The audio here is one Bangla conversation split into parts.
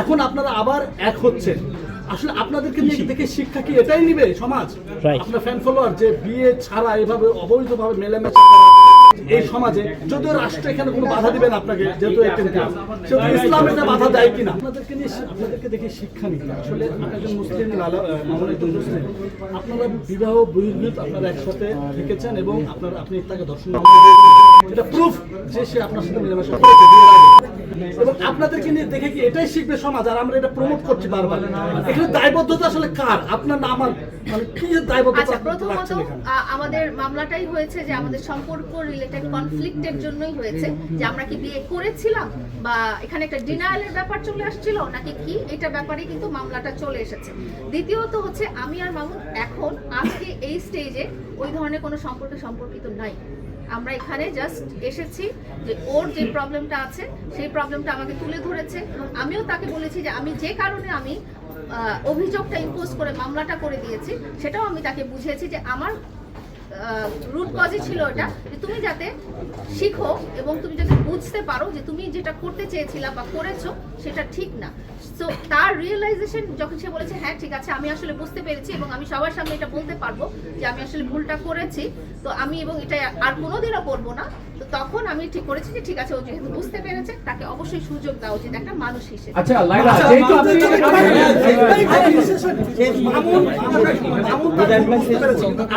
এখন আপনারা আবার এক হচ্ছেন। আসলে আপনাদেরকে নিয়ে দেখে শিক্ষা কি এটাই নিবে সমাজ? আপনার ফ্যান ফলোয়ার যে বিয়ে ছাড়া এভাবে অবৈধভাবে মেলামেশা করা এই সমাজে যদিও রাষ্ট্র এখানে কোনো বাধা দিবেন আপনাকে যেহেতু সেহেতু ইসলাম এটা বাধা দেয় কিনা? আপনাদেরকে নিয়ে আপনাদেরকে দেখে শিক্ষা নিতে আসলে একজন মুসলিম মামুন একজন মুসলিম। আপনারা বিবাহ বহির্ভূত আপনারা একসাথে থেকেছেন এবং আপনার আপনি তাকে দর্শন এটা প্রুফ যে সে আপনার সাথে মেলামেশা করেছে। বিয়ের আগে। এবং আপনাদেরকে নিয়ে দেখে কি এটাই শিখবে সমাজ? আর আমরা এটা প্রমোট করছি বারবার। এখানে দায়বদ্ধতা আসলে কার? আপনার না আমার মানে কি দায়বদ্ধতা আচ্ছা প্রথমত আমাদের মামলাটাই হয়েছে যে আমাদের সম্পর্ক রিলেটেড কনফ্লিক্টের জন্যই হয়েছে। যে আমরা কি বিয়ে করেছিলাম? বা এখানে একটা ডিনায়ালের ব্যাপার চলে আসছিল? নাকি কি? এটা ব্যাপারে কিন্তু মামলাটা চলে এসেছে। দ্বিতীয়ত হচ্ছে আমি আর মামুন এখন আজকে এই স্টেজে ওই ধরনের কোনো সম্পর্কে সম্পর্কিত নাই। আমরা এখানে জাস্ট এসেছি যে ওর যে প্রবলেমটা আছে, সেই প্রবলেমটা আমাকে তুলে ধরেছে। আমিও তাকে বলেছি যে আমি যে কারণে আমি অভিযোগটা ইম্পোজ করে মামলাটা করে দিয়েছি, সেটাও আমি তাকে বুঝিয়েছি যে আমার রুট কজই ছিল এটা যে তুমি যাতে শিখো এবং তুমি যাতে বুঝতে পারো যে তুমি যেটা করতে চেয়েছিলা বা করেছ সেটা ঠিক না সো তার রিয়েলাইজেশন যখন সে বলেছে হ্যাঁ ঠিক আছে আমি আসলে বুঝতে পেরেছি এবং আমি সবার সামনে এটা বলতে পারব যে আমি আসলে ভুলটা করেছি তো আমি এবং এটা আর কোনোদিনও করব না তো তখন আমি ঠিক করেছি যে ঠিক আছে ও যেহেতু বুঝতে পেরেছে তাকে অবশ্যই সুযোগ দেওয়া উচিত একটা মানুষ হিসেবে আচ্ছা লাইলা আচ্ছা, যেহেতু আপনি।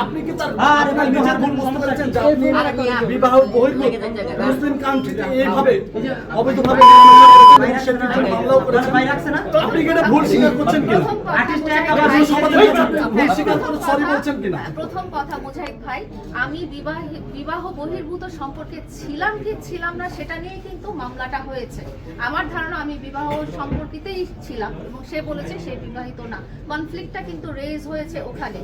আপনি কি তার আপনার নিজের ভুল বুঝতে পেরেছেন যে আপনি বিবাহ বহির্ভূত মুসলিম কান্ট্রিতে এইভাবে অবৈধভাবে মেলামেশা করেছেন, সেটির জন্য মামলাও করেছেন। আপনি কি এটা ভুল স্বীকার করছেন কিনা? প্রথম কথা ভাই- ভুল স্বীকার করে সরি বলছেন কিনা? প্রথম কথা মুজাহিদ ভাই আমি বিবাহ বিবাহ বহির্ভূত সম্পর্কে ছিলাম কি ছিলাম না সেটা নিয়ে কিন্তু মামলাটা হয়েছে। আমার ধারণা আমি বিবাহ সম্পর্কিতেই ছিলাম এবং সে বলেছে সে বিবাহিত না। কনফ্লিক্টটা কিন্তু রেজ হয়েছে ওখানে।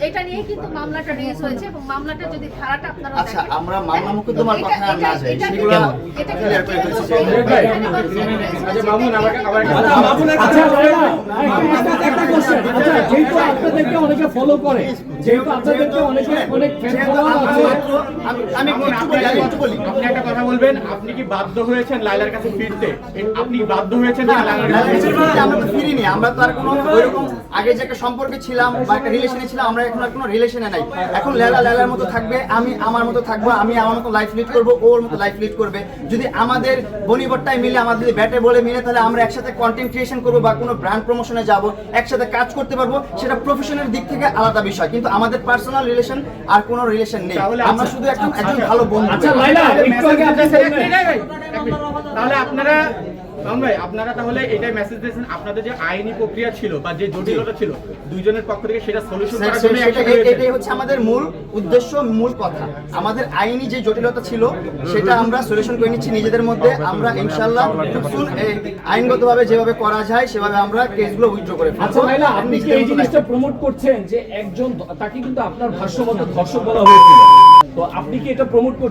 এটা নিয়ে কিন্তু মামলাটা রেজ হয়েছে। এবং মামলাটা যদি ধারাটা আপনারা আচ্ছা, আমরা মামলা মোকদ্দমার কথা না যাই, সেগুলো এটা কিন্তু করে ফেলছি। বলবে না, ভাই, এখানে conflict raise আচ্ছা মামুন আবার আবার আচ্ছা, মামুনের কাছে- আচ্ছা একটা- একটা কোশ্চেন আচ্ছা যেহেতু আপনাদেরকে অনেকে ফলো করে যেহেতু আপনাদেরকে অনেকে অনেক ফ্যান ফলোয়ার আছে। আমি আমি বলি আমি একটু বলি। আপনি একটা কথা বলবেন আপনি কি বাধ্য হয়েছেন লাইলার কাছে ফিরতে? আপনি বাধ্য হয়েছেন লাইলার কাছে আমরা তো ফিরিনি। আমরা তো আর কোনো ওইরকম আগে যে একটা সম্পর্কে ছিলাম বা একটা রিলেশনে ছিলাম আমরা এখন আর কোনো রিলেশনে নাই। এখন লেলা লেলার মতো থাকবে আমি আমার মতো থাকব আমি আমার মতো লাইফ লিড করব ওর মতো লাইফ লিড করবে। যদি আমাদের বনিবট্টায় মিলে আমাদের যদি ব্যাটে বলে মিলে তাহলে আমরা একসাথে কন্টেন্ট ক্রিয়েশন করব বা কোনো ব্র্যান্ড প্রমোশনে যাব একসাথে কাজ করতে পারব সেটা প্রফেশনের দিক থেকে আলাদা বিষয়। কিন্তু আমাদের পার্সোনাল রিলেশন আর কোনো রিলেশন নেই। আমরা আচ্ছা, শুধু একজন একজন ভালো বন্ধু। আচ্ছা লাইলা একটু আগে আপনি তাহলে আপনারা ভাই আপনারা তাহলে এটাই মেসেজ দিয়েছেন আপনাদের যে আইনি প্রক্রিয়া ছিল বা যে জটিলতা ছিল দুইজনের পক্ষ থেকে সেটা সলিউশন করার জন্য। এটাই হচ্ছে আমাদের মূল উদ্দেশ্য মূল কথা। আমাদের আইনি যে জটিলতা ছিল সেটা আমরা সলিউশন করে নিচ্ছি নিজেদের মধ্যে। আমরা ইনশাল্লাহ খুব soon আইনগতভাবে যেভাবে করা যায় সেভাবে আমরা কেসগুলো উইথড্র করে ফেলব। আচ্ছা লাইলা আপনি কি এই জিনিসটা প্রমোট করছেন যে একজন তাকে কিন্তু আপনার ভাষ্য মতো ধর্ষক বলা হয়েছিল? তো আপনি কি এটা প্রমোট করছেন?